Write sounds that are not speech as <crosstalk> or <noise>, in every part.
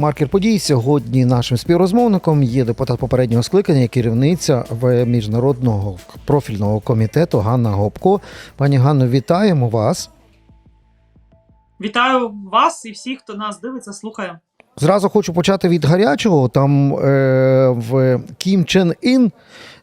Маркер подій сьогодні нашим співрозмовником є депутат попереднього скликання, керівниця в міжнародного профільного комітету Ганна Гопко. Пані Ганно, вітаємо вас. Вітаю вас і всіх, хто нас дивиться, слухає. Зразу хочу почати від гарячого. Там е, в Кім Чен Ін,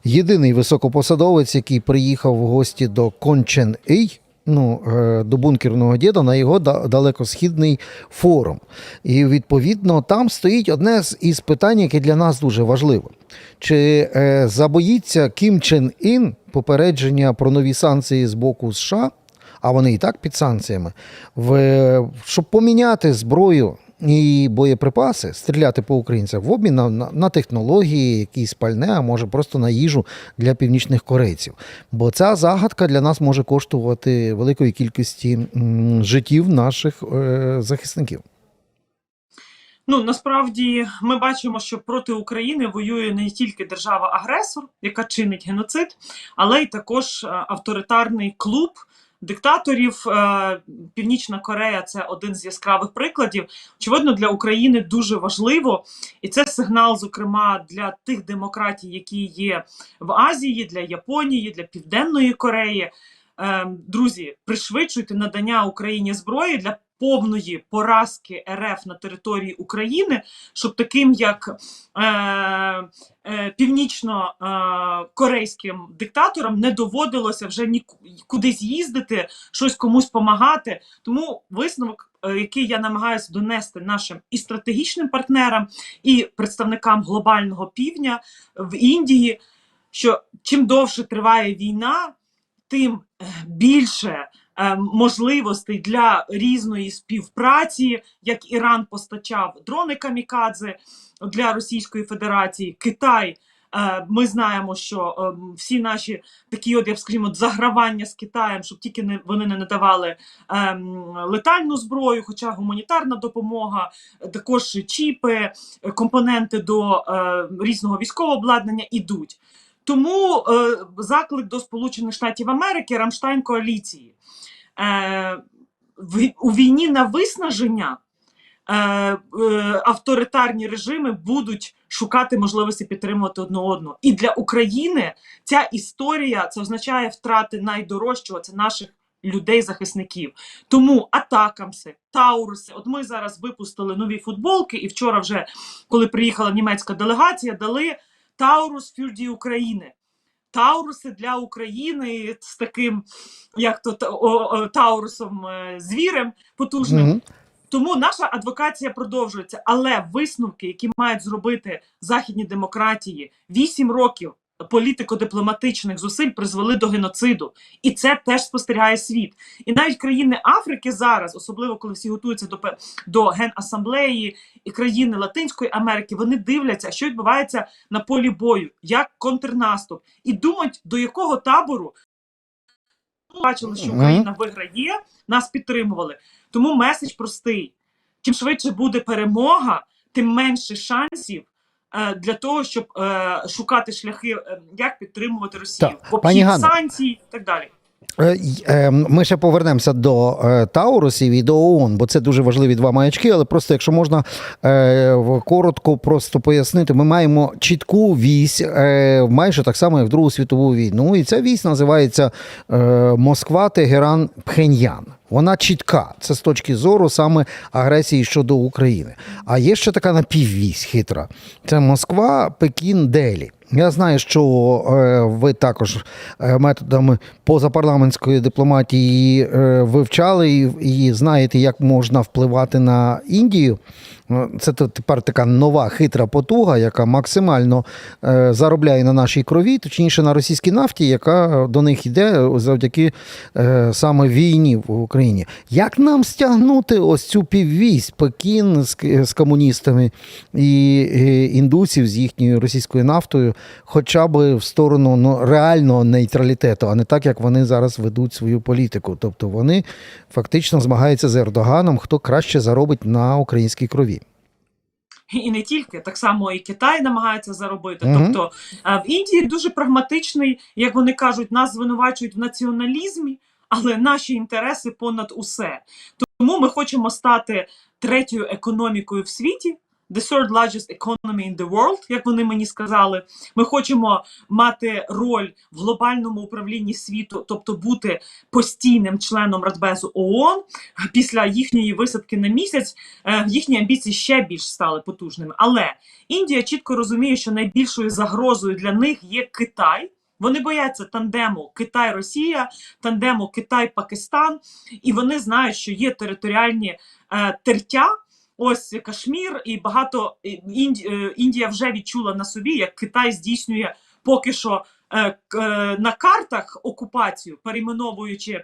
єдиний високопосадовець, який приїхав в гості до Кон Чен Ій, ну, е, до бункерного діда на його далекосхідний форум. І відповідно там стоїть одне із питань, яке для нас дуже важливо. Чи е, забоїться Кім Чен Ін попередження про нові санкції з боку США, а вони і так під санкціями, в, щоб поміняти зброю і боєприпаси, стріляти по українцях в обмін на, на, на технології, якісь пальне, а може просто на їжу для північних корейців. Бо ця загадка для нас може коштувати великої кількості життів наших е, захисників. Ну насправді ми бачимо, що проти України воює не тільки держава-агресор, яка чинить геноцид, але й також е, авторитарний клуб. Диктаторів Е, Північна Корея це один з яскравих прикладів. Очевидно, для України дуже важливо, і це сигнал, зокрема, для тих демократій, які є в Азії, для Японії, для Південної Кореї. Е, Друзі, пришвидшуйте надання Україні зброї для повної поразки РФ на території України, щоб таким як е, е, північно-корейським диктаторам не доводилося вже кудись їздити, щось комусь допомагати. Тому висновок, е, який я намагаюся донести нашим і стратегічним партнерам, і представникам глобального півдня в Індії, що чим довше триває війна, тим е, більше можливостей для різної співпраці, як Іран постачав дрони камікадзе для Російської Федерації, Китай. е, Ми знаємо, що е, всі наші такі, от я б скажімо, загравання з Китаєм, щоб тільки не вони не надавали летальну зброю, хоча гуманітарна допомога, е, також чіпи, е, компоненти до е, різного військового обладнання ідуть. Тому е, заклик до Сполучених Штатів Америки Рамштайн коаліції е, у війні на виснаження е, е, авторитарні режими будуть шукати можливості підтримувати одне одного. І для України ця історія це означає втрати найдорожчого це наших людей-захисників. Тому атакамси, тауруси. От ми зараз випустили нові футболки, і вчора, вже коли приїхала німецька делегація, дали Таурус Фюрді України. Тауруси для України з таким, як то Таурусом е, звірем потужним. Мгм. Тому наша адвокація продовжується. Але висновки, які мають зробити західні демократії, вісім років політико-дипломатичних зусиль призвели до геноциду, і це теж спостерігає світ. І навіть країни Африки зараз, особливо коли всі готуються до до генасамблеї і країни Латинської Америки, вони дивляться, що відбувається на полі бою, як контрнаступ, і думають, до якого табору бачили, що Україна виграє, нас підтримували. Тому меседж простий: чим швидше буде перемога, тим менше шансів. Е, Для того щоб е, шукати шляхи, е, як підтримувати Росію, Так, в пані обхід санкцій і так далі. Ми ще повернемося до Таурусів і до ООН, бо це дуже важливі два маячки. Але просто, якщо можна коротко просто пояснити, ми маємо чітку вісь, майже так само, як в Другу світову війну. І ця вісь називається Москва, Тегеран, Пхеньян. Вона чітка. Це з точки зору саме агресії щодо України. А є ще така напіввісь хитра. Це Москва, Пекін, Делі. Я знаю, що е, ви також е, методами позапарламентської дипломатії е, вивчали і, і знаєте, як можна впливати на Індію. Ну, Це тепер така нова хитра потуга, яка максимально е, заробляє на нашій крові, точніше на російській нафті, яка до них йде завдяки е, саме війні в Україні. Як нам стягнути ось цю піввісь Пекін з, комуністами і індусів з їхньою російською нафтою, хоча б в сторону ну, реального нейтралітету, а не так, як вони зараз ведуть свою політику. Тобто вони фактично змагаються з Ердоганом, хто краще заробить на українській крові. І не тільки так само і Китай намагається заробити. Мгм. Тобто в Індії дуже прагматичний, як вони кажуть, нас звинувачують в націоналізмі, але наші інтереси понад усе. Тому ми хочемо стати третьою економікою в світі. The third largest economy in the world, як вони мені сказали. Ми хочемо мати роль в глобальному управлінні світу, тобто бути постійним членом Радбезу ООН. Після їхньої висадки на місяць е, їхні амбіції ще більш стали потужними. Але Індія чітко розуміє, що найбільшою загрозою для них є Китай. Вони бояться тандему Китай-Росія, тандему Китай-Пакистан, і вони знають, що є територіальні е, тертя. Ось Кашмір, і багато е, Індія вже відчула на собі, як Китай здійснює поки що е, е, на картах окупацію, перейменовуючи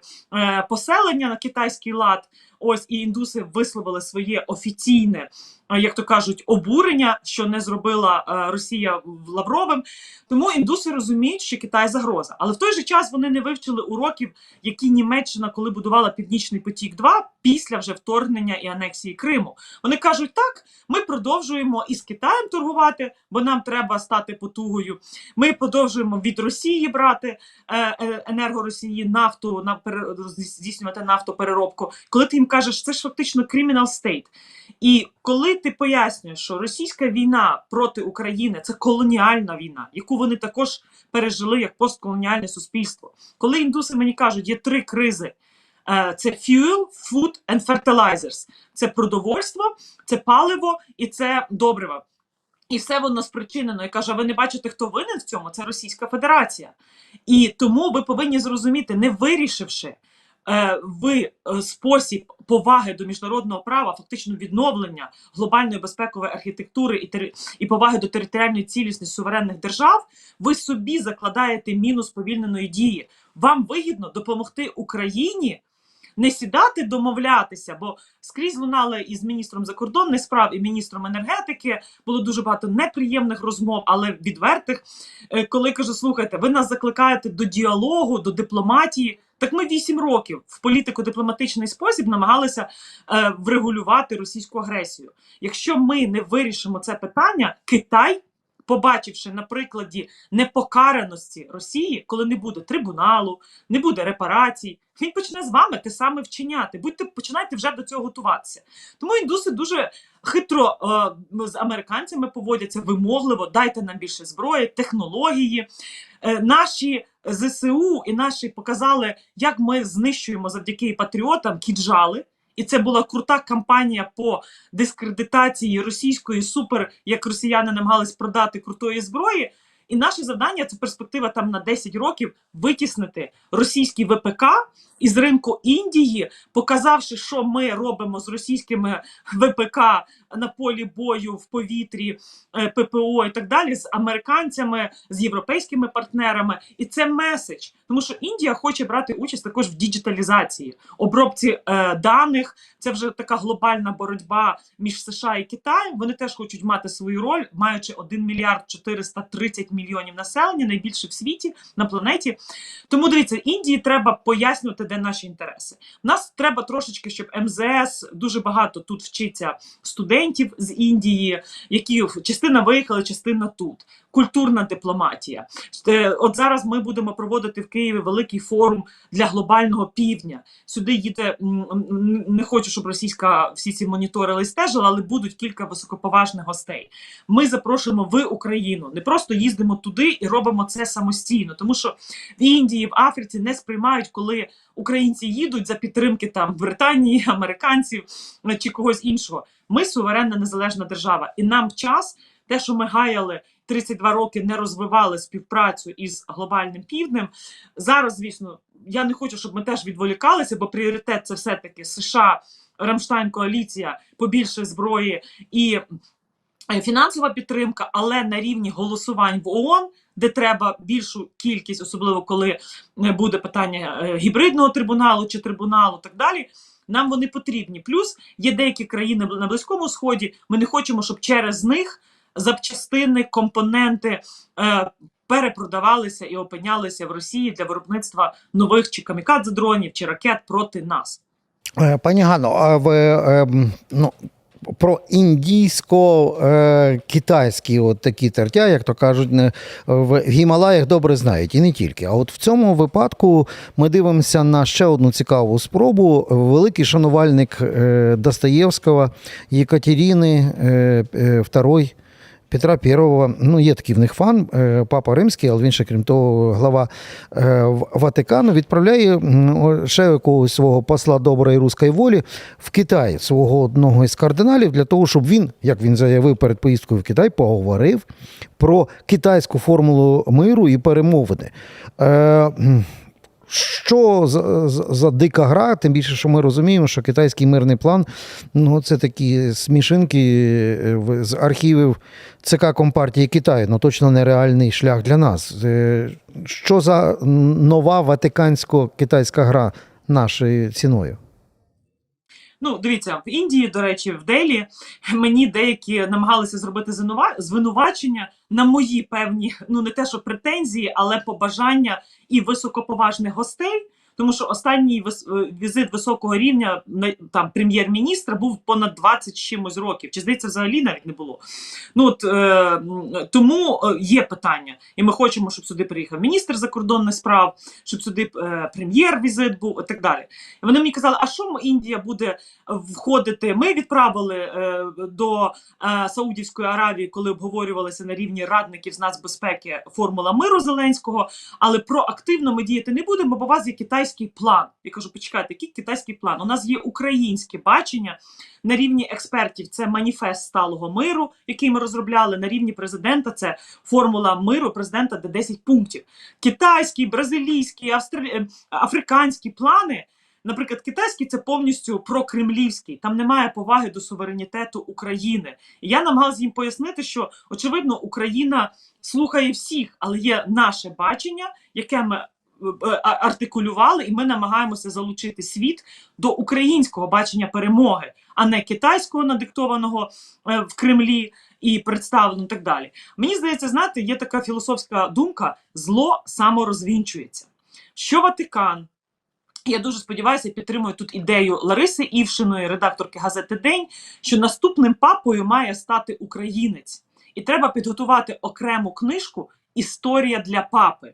поселення на китайський лад. Ось і індуси висловили своє офіційне, е, як то кажуть, обурення, що не зробила е, Росія Лавровим. Тому індуси розуміють, що Китай загроза. Але в той же час вони не вивчили уроків, які Німеччина, коли будувала Північний потік, 2 після вже вторгнення і анексії Криму. Вони кажуть, так, ми продовжуємо із Китаєм торгувати, бо нам треба стати потугою. Ми продовжуємо від Росії брати е, е, енергоросії нафту на здійснювати нафтопереробку. Коли ти їм кажеш, це ж фактично criminal state. І коли ти пояснюєш, що російська війна проти України це колоніальна війна, яку вони також пережили як постколоніальне суспільство. Коли індуси мені кажуть, є три кризи. Е, Це fuel, food and fertilizers. Це продовольство, це паливо і це добрива. І все воно спричинено. І каже: ви не бачите, хто винен в цьому? Це Російська Федерація. І тому ви повинні зрозуміти, не вирішивши в е, спосіб поваги до міжнародного права, фактично відновлення глобальної безпекової архітектури і, тери- і поваги до територіальної цілісності суверенних держав, ви собі закладаєте мінус повільненої дії. Вам вигідно допомогти Україні не сідати домовлятися, бо скрізь лунали із міністром закордонних справ і міністром енергетики. Було дуже багато неприємних розмов, але відвертих. Е, Коли кажу, слухайте, ви нас закликаєте до діалогу, до дипломатії. Так ми вісім років в політико-дипломатичний спосіб намагалися е, врегулювати російську агресію. Якщо ми не вирішимо це питання, Китай, побачивши на прикладі непокараності Росії, коли не буде трибуналу, не буде репарацій, він почне з вами те саме вчиняти. Будьте починайте вже до цього готуватися. Тому індуси дуже хитро е, з американцями поводяться вимогливо. Дайте нам більше зброї, технології. Е, наші ЗСУ і наші показали, як ми знищуємо завдяки патріотам кіджали. І це була крута кампанія по дискредитації російської супер, як росіяни намагались продати крутої зброї. І наше завдання це перспектива там на 10 років витіснити російський ВПК із ринку Індії, показавши, що ми робимо з російськими ВПК на полі бою в повітрі, е, ППО і так далі, з американцями, з європейськими партнерами. І це меседж, тому що Індія хоче брати участь також в діджиталізації, обробці е, даних. Це вже така глобальна боротьба між США і Китаєм. Вони теж хочуть мати свою роль, маючи 1 мільярд 430 мільйонів населення, найбільше в світі на планеті. Тому дивіться, Індії треба пояснювати, де наші інтереси. Нас треба трошечки, щоб МЗС дуже багато тут вчиться студентів з Індії, які частина виїхали, частина тут. Культурна дипломатія. Е, От зараз ми будемо проводити в Києві великий форум для глобального півдня. Сюди їде не хочу, щоб російська всі ці моніторили і стежили, але будуть кілька високоповажних гостей. Ми запрошуємо в Україну, не просто їздимо туди і робимо це самостійно, тому що в Індії, в Африці не сприймають, коли українці їдуть за підтримки там Британії, <laughs> американців е, чи когось іншого. Ми суверенна незалежна держава, і нам час, те, що ми гаяли 32 роки, не розвивали співпрацю із глобальним півднем. Зараз, звісно, я не хочу, щоб ми теж відволікалися, бо пріоритет це все-таки США, Рамштайн, коаліція, побільше зброї і е, фінансова підтримка, але на рівні голосувань в ООН, де треба більшу кількість, особливо коли е, буде питання е, гібридного трибуналу чи трибуналу, так далі. Нам вони потрібні. Плюс є деякі країни на Близькому Сході. Ми не хочемо, щоб через них запчастини, компоненти е, перепродавалися і опинялися в Росії для виробництва нових чи камікадзе дронів чи ракет проти нас. Е, Пані Ганно, а ви ем, ну. про індійсько-китайські от такі тертя, як то кажуть, в Гімалаях добре знають, і не тільки. А от в цьому випадку ми дивимося на ще одну цікаву спробу. Великий шанувальник е, Достоєвського Єкатеріни е, е, II Петра I, ну є такий в них фан, е, папа римський, але він ще, крім того, глава е, Ватикану, відправляє ще якогось свого посла доброї руської волі в Китай, свого одного із кардиналів, для того, щоб він, як він заявив перед поїздкою в Китай, поговорив про китайську формулу миру і перемовини. Що за, за, дика гра, тим більше, що ми розуміємо, що китайський мирний план ну, це такі смішинки е, з архівів ЦК Компартії Китаю, ну точно нереальний шлях для нас. Е, Що за нова ватикансько-китайська гра нашою ціною? Ну, дивіться, в Індії, до речі, в Делі мені деякі намагалися зробити звинува- звинувачення на мої певні, ну не те, що претензії, але побажання і високоповажних гостей. Тому що останній е, візит високого рівня там прем'єр-міністра був понад 20 чимось років. Чи здається, взагалі навіть не було. Ну от е, тому е, є питання, і ми хочемо, щоб сюди приїхав міністр закордонних справ, щоб сюди е, прем'єр-візит був і так далі. І вони мені казали, а що Індія буде входити? Ми відправили е, до е, Саудівської Аравії, коли обговорювалися на рівні радників з нацбезпеки формула миру Зеленського, але проактивно ми діяти не будемо, бо вас є китайський план. Я кажу, почекайте, який китайський план? У нас є українське бачення на рівні експертів. Це маніфест сталого миру, який ми розробляли на рівні президента. Це формула миру президента, де 10 пунктів. Китайський, бразилійський, австралі... е, африканські плани. Наприклад, китайський це повністю прокремлівський, там немає поваги до суверенітету України. І я намагалася їм пояснити, що очевидно Україна слухає всіх, але є наше бачення, яке ми артикулювали, і ми намагаємося залучити світ до українського бачення перемоги, а не китайського надиктованого е, в Кремлі і представлено так далі. Мені здається, знаєте, є така філософська думка: зло саморозвінчується. Що Ватикан, я дуже сподіваюся, підтримую тут ідею Лариси Івшиної, редакторки газети День, що наступним папою має стати українець, і треба підготувати окрему книжку Історія для папи.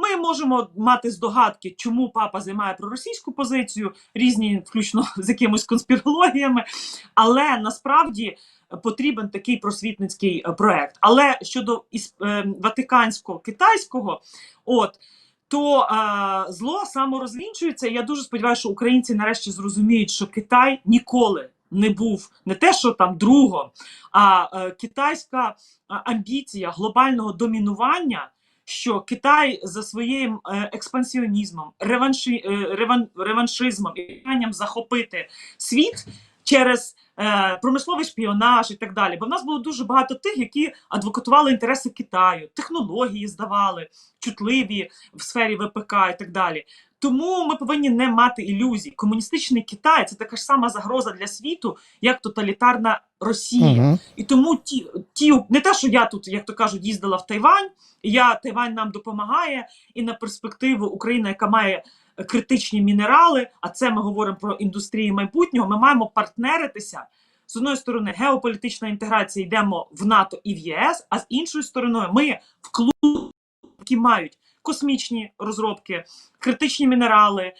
Ми можемо мати здогадки, чому папа займає проросійську позицію, різні, включно з якимись конспірологіями, але насправді потрібен такий просвітницький е, проект. Але щодо е, ватикансько-китайського, от то е, зло саморозвінчується. Я дуже сподіваюся, що українці нарешті зрозуміють, що Китай ніколи не був не те, що там другом, а е, китайська е, амбіція глобального домінування. Що Китай за своїм е, експансіонізмом, реванші, е, реван, реваншизмом і питанням захопити світ через е, промисловий шпіонаж і так далі. Бо в нас було дуже багато тих, які адвокатували інтереси Китаю, технології здавали, чутливі в сфері ВПК і так далі. Тому ми повинні не мати ілюзій. Комуністичний Китай це така ж сама загроза для світу, як тоталітарна Росія. Угу. І тому ті, ті, не те, що я тут, як то кажуть, їздила в Тайвань, я Тайвань нам допомагає, і на перспективу Україна, яка має критичні мінерали, а це ми говоримо про індустрії майбутнього. Ми маємо партнеритися. З одної сторони, геополітична інтеграція йдемо в НАТО і в ЄС, а з іншої сторони, ми в клуб, які мають космічні розробки, критичні мінерали,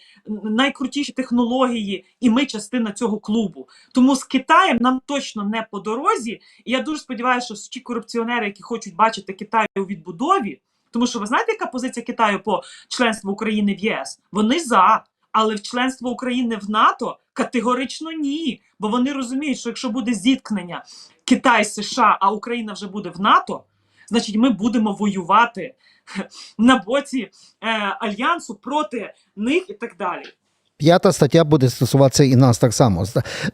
найкрутіші технології, і ми частина цього клубу. Тому з Китаєм нам точно не по дорозі. І я дуже сподіваюся, що ті корупціонери, які хочуть бачити Китай у відбудові, тому що ви знаєте, яка позиція Китаю по членству України в ЄС? Вони за. Але в членство України в НАТО категорично ні. Бо вони розуміють, що якщо буде зіткнення Китай, США, а Україна вже буде в НАТО, значить ми будемо воювати <laughs> на боці е, альянсу проти них і так далі. П'ята стаття буде стосуватися і нас так само.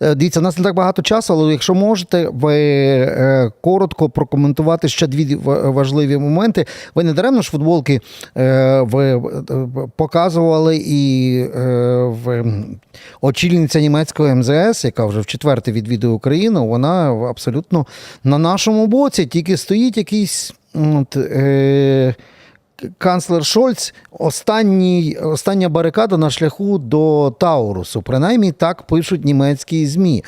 Е, Дивіться, у нас не так багато часу, але якщо можете, ви е, коротко прокоментувати ще дві важливі моменти. Ви не даремно ж футболки е, ви показували і очільниця німецького МЗС, яка вже в четверте відвідує Україну, вона абсолютно на нашому боці, тільки стоїть якийсь. От, е, канцлер Шольц останній, остання барикада на шляху до Таурусу. Принаймні так пишуть німецькі ЗМІ.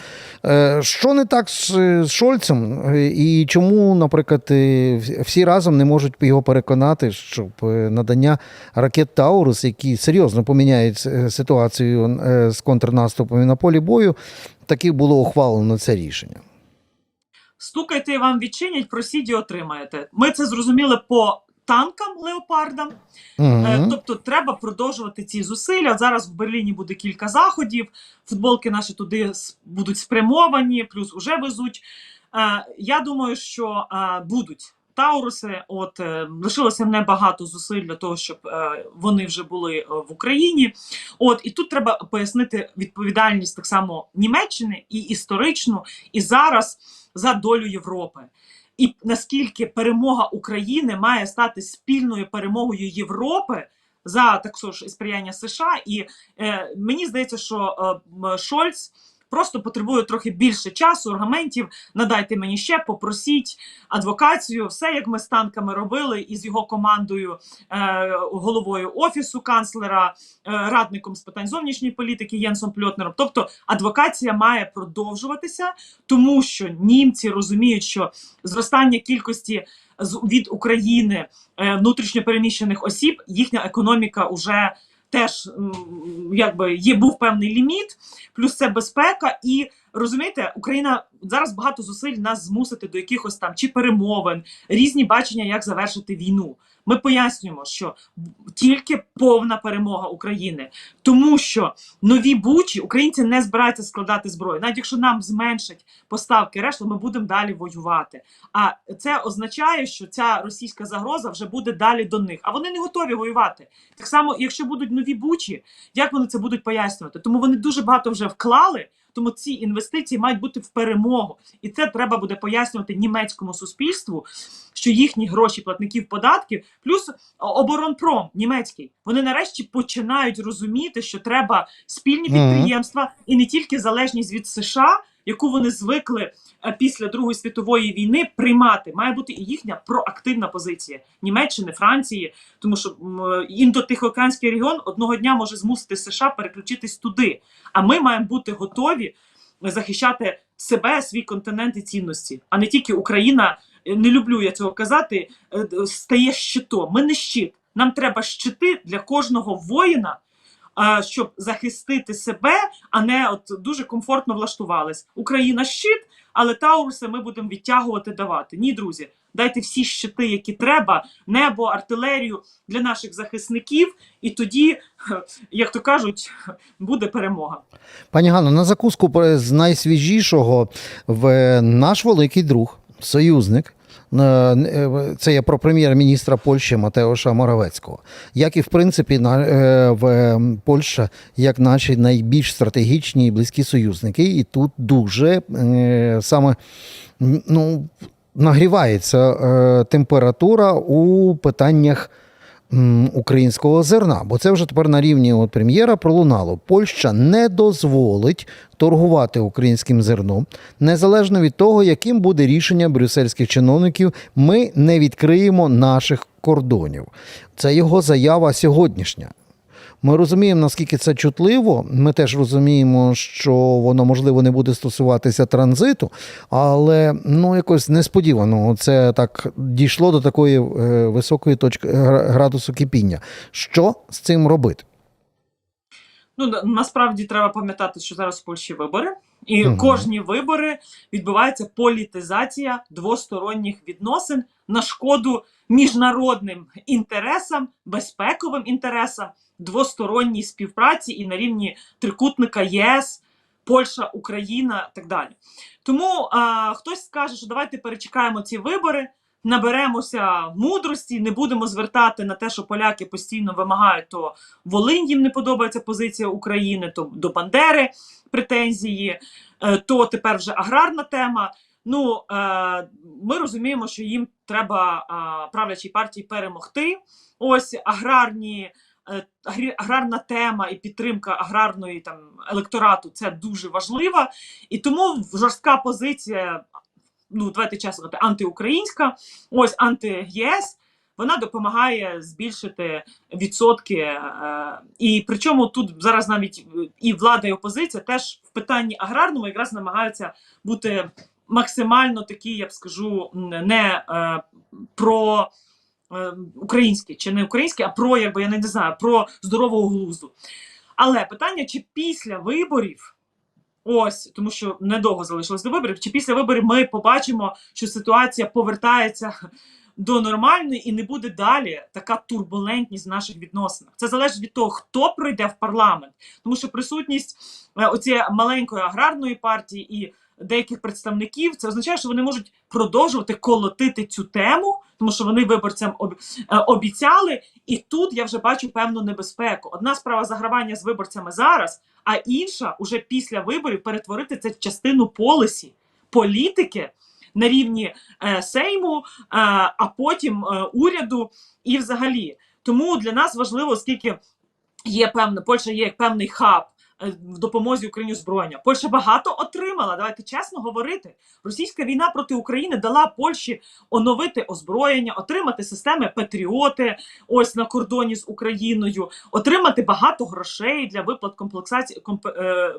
Е, Що не так з Шольцем? І чому, наприклад, е, всі- разом не можуть його переконати, щоб е, надання ракет Таурус, які серйозно поміняють ситуацію з контрнаступом на полі бою, таки було ухвалено це рішення. Стукайте і вам відчинять, просіть і отримаєте. Ми це зрозуміли по танкам леопардам. Мгм. Тобто треба продовжувати ці зусилля. Зараз в Берліні буде кілька заходів. Футболки наші туди будуть спрямовані, плюс уже везуть. Е, Я думаю, що е, будуть. Тауруси, от лишилося небагато зусиль для того, щоб е, вони вже були е, в Україні. От і тут треба пояснити відповідальність так само Німеччини і історичну, і зараз за долю Європи. І наскільки перемога України має стати спільною перемогою Європи за також і сприяння США, і е, мені здається, що е, Шольц просто потребує трохи більше часу, аргументів. Надайте мені ще, попросіть адвокацію, все як ми з танками робили, і з його командою, е, головою офісу канцлера, е, радником з питань зовнішньої політики Єнсом Пльотнером. Тобто адвокація має продовжуватися, тому що німці розуміють, що зростання кількості від України е, внутрішньопереміщених осіб, їхня економіка вже теж якби є був певний ліміт, плюс це безпека. І розумієте, Україна зараз багато зусиль нас змусити до якихось там чи перемовин, різні бачення, як завершити війну. Ми пояснюємо, що тільки повна перемога України, тому що нові бучі українці не збираються складати зброю. Навіть якщо нам зменшать поставки решти, ми будемо далі воювати. А це означає, що ця російська загроза вже буде далі до них. А вони не готові воювати. Так само, якщо будуть нові бучі, як вони це будуть пояснювати? Тому вони дуже багато вже вклали. Тому ці інвестиції мають бути в перемогу, і це треба буде пояснювати німецькому суспільству, що їхні гроші платників податків, плюс оборонпром німецький, вони нарешті починають розуміти, що треба спільні підприємства і не тільки залежність від США, яку вони звикли е, після Другої світової війни приймати. Має бути і їхня проактивна позиція Німеччини, Франції, тому що е, індотихоокеанський регіон одного дня може змусити США переключитись туди. А ми маємо бути готові захищати себе, свій континент і цінності, а не тільки Україна. е, Не люблю я цього казати. Стає щитом. Ми не щит. Нам треба щити для кожного воїна, щоб захистити себе, а не от дуже комфортно влаштувались. Україна щит, але Тауруси ми будемо відтягувати давати. Ні, друзі, дайте всі щити, які треба, небо, артилерію для наших захисників, і тоді, е, <laughs> як то кажуть, буде перемога. Пані Ганно, на закуску з найсвіжішого в наш великий друг, союзник. Е, Це я про прем'єр-міністра Польщі Матеоша Моравецького. Як і в принципі на е, в Польща, як наші найбільш стратегічні і близькі союзники, і тут дуже е, саме ну, нагрівається температура у питаннях українського зерна, бо це вже тепер на рівні от прем'єра пролунало. Польща не дозволить торгувати українським зерном, незалежно від того, яким буде рішення брюссельських чиновників, ми не відкриємо наших кордонів. Це його заява сьогоднішня. Ми розуміємо, наскільки це чутливо. Ми теж розуміємо, що воно можливо не буде стосуватися транзиту, але ну якось несподівано це так дійшло до такої е, високої точки градусу кипіння. Що з цим робити? Ну насправді треба пам'ятати, що зараз в Польщі вибори, і угу. кожні вибори відбувається політизація двосторонніх відносин на шкоду міжнародним інтересам, безпековим інтересам, двосторонній співпраці і на рівні трикутника ЄС, Польща, Україна так далі. Тому а, хтось скаже, що давайте перечекаємо ці вибори. Наберемося мудрості, не будемо звертати на те, що поляки постійно вимагають, то Волинь їм не подобається позиція України, то до Бандери претензії, е, то тепер вже аграрна тема. Ну е, ми розуміємо, що їм треба е, правлячій партії перемогти. Ось аграрні. Аграрна тема і підтримка аграрної там електорату це дуже важлива, і тому жорстка позиція. Ну, давайте чесно сказати, антиукраїнська, ось анти-ЄС, вона допомагає збільшити відсотки. е, І причому тут зараз навіть і влада, і опозиція теж в питанні аграрному якраз намагаються бути максимально такі, я б скажу, не е, про е, українські чи не українські, а про якби я не знаю, про здорового глузду. Але питання, чи після виборів, ось тому що недовго залишилось до виборів, чи після виборів ми побачимо, що ситуація повертається до нормальної і не буде далі така турбулентність в наших відносинах. Це залежить від того, хто пройде в парламент, тому що присутність е, оцієї маленької аграрної партії і деяких представників це означає, що вони можуть продовжувати колотити цю тему, тому що вони виборцям е, обіцяли. І тут я вже бачу певну небезпеку. Одна справа загравання з виборцями зараз, а інша уже після виборів перетворити це в частину полисі політики на рівні е, Сейму, е, а потім е, уряду і взагалі. Тому для нас важливо, оскільки є певна Польща є як певний хаб в допомозі Україні озброєння. Польща багато отримала. Давайте чесно говорити. Російська війна проти України дала Польщі оновити озброєння, отримати системи Патріоти, ось на кордоні з Україною, отримати багато грошей для виплат комплексації комп, е,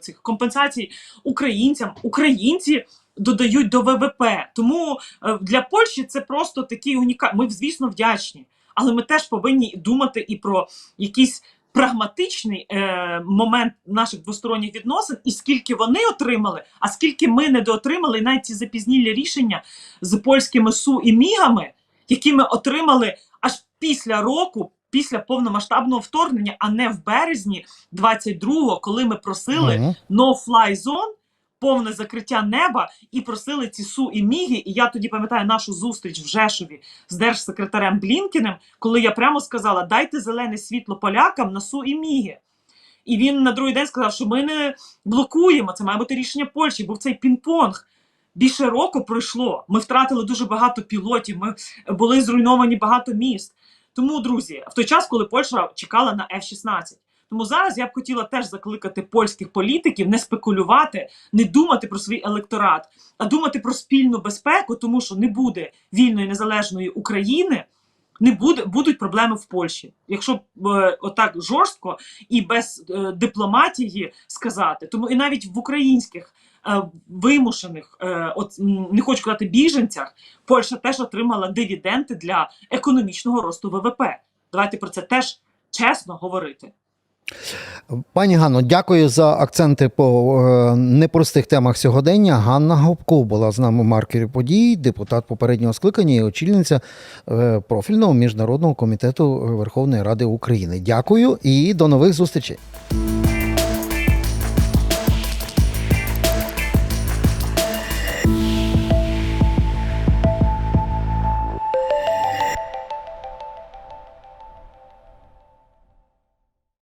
цих компенсацій українцям. Українці додають до ВВП. Тому е, для Польщі це просто такий унікальний. Ми, звісно, вдячні, але ми теж повинні думати і про якийсь прагматичний е, момент наших двосторонніх відносин, і скільки вони отримали, а скільки ми недоотримали, і навіть ці запізнілі рішення з польськими су і мігами, які ми отримали аж після року. Після повномасштабного вторгнення, а не в березні 22-го, коли ми просили no-fly zone, повне закриття неба, і просили ці су і міги. І я тоді пам'ятаю нашу зустріч в Жешові з держсекретарем Блінкіним, коли я прямо сказала: дайте зелене світло полякам на су і міги. І він на другий день сказав, що ми не блокуємо. Це має бути рішення Польщі. Був цей пінг-понг. Більше року пройшло. Ми втратили дуже багато пілотів. Ми були зруйновані багато міст. Тому, друзі, в той час, коли Польща чекала на F-16. Тому зараз я б хотіла теж закликати польських політиків не спекулювати, не думати про свій електорат, а думати про спільну безпеку, тому що не буде вільної незалежної України, не буде будуть проблеми в Польщі. Якщо е, отак жорстко і без е, дипломатії сказати, тому і навіть в українських е, вимушених, е, от не хочу казати біженцях, Польща теж отримала дивіденди для економічного росту ВВП. Давайте про це теж чесно говорити. Пані Ганно, дякую за акценти по е, непростих темах сьогодення. Ганна Гопко була з нами маркері подій, депутат попереднього скликання і очільниця е, профільного міжнародного комітету Верховної Ради України. Дякую і до нових зустрічей.